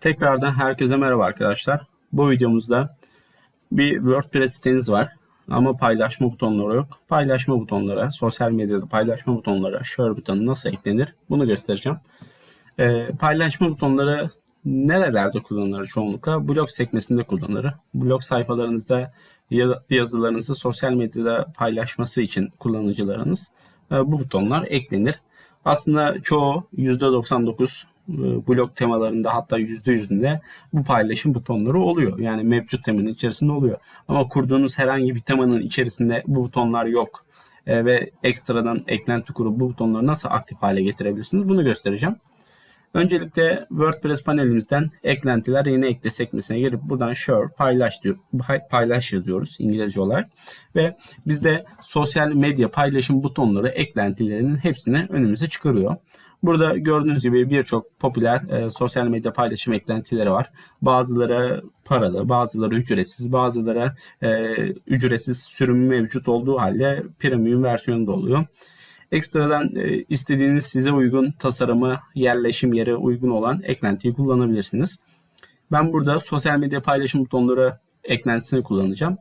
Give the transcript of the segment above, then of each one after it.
Tekrardan herkese merhaba arkadaşlar. Bu videomuzda bir WordPress siteniz var ama paylaşma butonları yok. Paylaşma butonları, sosyal medyada paylaşma butonları, share butonu nasıl eklenir bunu göstereceğim. Ee, paylaşma butonları nerelerde kullanılır çoğunlukla? Blog sekmesinde kullanılır. Blog sayfalarınızda ya- yazılarınızı sosyal medyada paylaşması için kullanıcılarınız e, bu butonlar eklenir. Aslında çoğu %99 e, blog temalarında hatta %100'ünde bu paylaşım butonları oluyor. Yani mevcut temanın içerisinde oluyor. Ama kurduğunuz herhangi bir temanın içerisinde bu butonlar yok. E, ve ekstradan eklenti kurup bu butonları nasıl aktif hale getirebilirsiniz bunu göstereceğim. Öncelikle WordPress panelimizden eklentiler yeni ekle sekmesine girip buradan share paylaş diyor, pay- paylaş yazıyoruz İngilizce olarak ve bizde sosyal medya paylaşım butonları eklentilerinin hepsini önümüze çıkarıyor. Burada gördüğünüz gibi birçok popüler e, sosyal medya paylaşım eklentileri var. Bazıları paralı, bazıları ücretsiz, bazıları e, ücretsiz sürümü mevcut olduğu halde premium versiyonu da oluyor. Ekstradan e, istediğiniz size uygun tasarımı, yerleşim yere uygun olan eklentiyi kullanabilirsiniz. Ben burada sosyal medya paylaşım butonları eklentisini kullanacağım.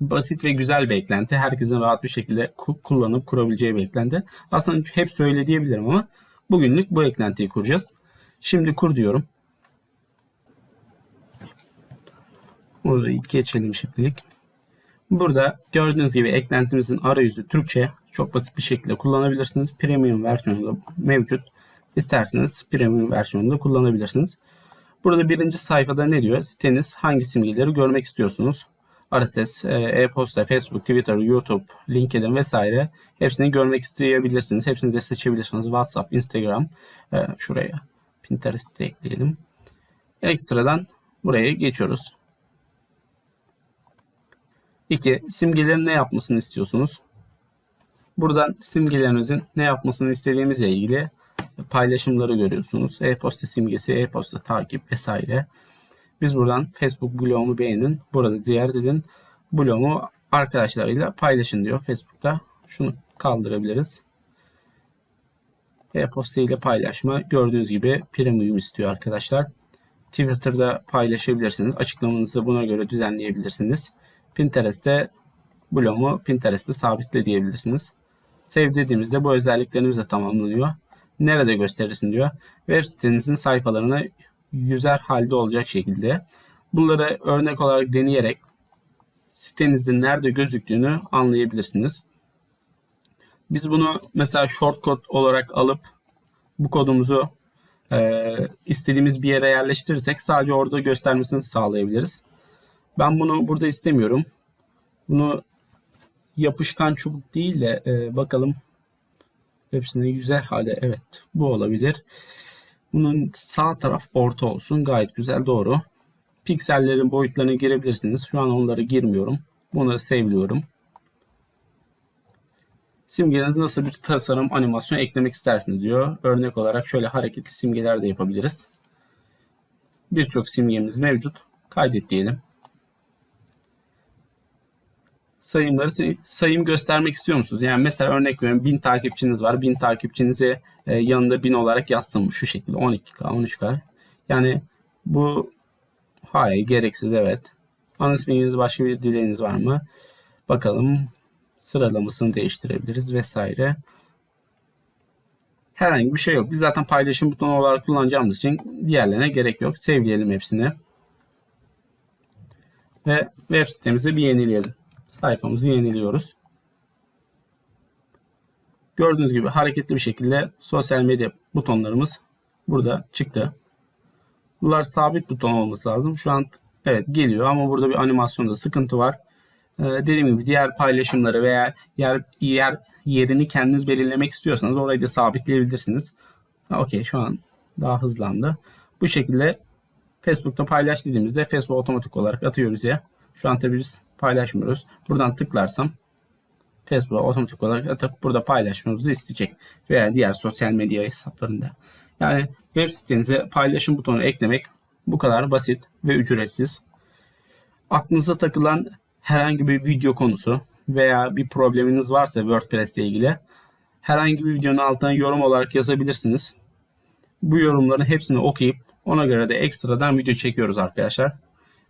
Basit ve güzel bir eklenti. Herkesin rahat bir şekilde ku- kullanıp kurabileceği bir eklenti. Aslında hep söyle diyebilirim ama bugünlük bu eklentiyi kuracağız. Şimdi kur diyorum. Burayı geçelim şimdilik. Burada gördüğünüz gibi eklentimizin arayüzü Türkçe. Çok basit bir şekilde kullanabilirsiniz. Premium versiyonu da mevcut. İsterseniz premium versiyonunu da kullanabilirsiniz. Burada birinci sayfada ne diyor? Siteniz hangi simgeleri görmek istiyorsunuz? RSS, e, e-posta, Facebook, Twitter, YouTube, LinkedIn vesaire hepsini görmek isteyebilirsiniz. Hepsini de seçebilirsiniz. WhatsApp, Instagram, e, şuraya Pinterest de ekleyelim. Ekstradan buraya geçiyoruz. 2. Simgelerin ne yapmasını istiyorsunuz? Buradan simgelerinizin ne yapmasını istediğimizle ilgili paylaşımları görüyorsunuz. E-posta simgesi, e-posta takip vesaire. Biz buradan Facebook blogumu beğenin, burada ziyaret edin. Blogumu arkadaşlarıyla paylaşın diyor Facebook'ta. Şunu kaldırabiliriz. E-posta ile paylaşma gördüğünüz gibi premium istiyor arkadaşlar. Twitter'da paylaşabilirsiniz. Açıklamanızı buna göre düzenleyebilirsiniz. Pinterest'te blogumu Pinterest'te sabitle diyebilirsiniz. Save dediğimizde bu özelliklerimiz de tamamlanıyor. Nerede gösterirsin diyor. Web sitenizin sayfalarına yüzer halde olacak şekilde. Bunları örnek olarak deneyerek sitenizde nerede gözüktüğünü anlayabilirsiniz. Biz bunu mesela shortcode olarak alıp bu kodumuzu e, istediğimiz bir yere yerleştirirsek sadece orada göstermesini sağlayabiliriz. Ben bunu burada istemiyorum. Bunu yapışkan çubuk değil de e, bakalım hepsine güzel hale evet bu olabilir. Bunun sağ taraf orta olsun gayet güzel doğru. Piksellerin boyutlarına girebilirsiniz. Şu an onları girmiyorum. Bunu sevliyorum. Simgeniz nasıl bir tasarım animasyon eklemek istersiniz diyor. Örnek olarak şöyle hareketli simgeler de yapabiliriz. Birçok simgemiz mevcut. Kaydet diyelim. Sayımları sayım göstermek istiyor musunuz? Yani mesela örnek veriyorum 1000 takipçiniz var. 1000 takipçinizi e, yanında 1000 olarak yazsın şu şekilde 12K 13K. Yani bu hayır gereksiz evet. İsminiz başka bir dileğiniz var mı? Bakalım sıralamasını değiştirebiliriz vesaire. Herhangi bir şey yok. Biz zaten paylaşım butonu olarak kullanacağımız için diğerlerine gerek yok. Sevleyelim hepsini. Ve web sitemizi bir yenileyelim sayfamızı yeniliyoruz. Gördüğünüz gibi hareketli bir şekilde sosyal medya butonlarımız burada çıktı. Bunlar sabit buton olması lazım. Şu an evet geliyor ama burada bir animasyonda sıkıntı var. Ee, dediğim gibi diğer paylaşımları veya yer, yer yerini kendiniz belirlemek istiyorsanız orayı da sabitleyebilirsiniz. Okey şu an daha hızlandı. Bu şekilde Facebook'ta paylaş dediğimizde Facebook otomatik olarak atıyor bize. Şu an tabii biz paylaşmıyoruz. Buradan tıklarsam Facebook'a otomatik olarak atıp burada paylaşmamızı isteyecek. Veya diğer sosyal medya hesaplarında. Yani web sitenize paylaşım butonu eklemek bu kadar basit ve ücretsiz. Aklınıza takılan herhangi bir video konusu veya bir probleminiz varsa WordPress ile ilgili herhangi bir videonun altına yorum olarak yazabilirsiniz. Bu yorumların hepsini okuyup Ona göre de ekstradan video çekiyoruz arkadaşlar.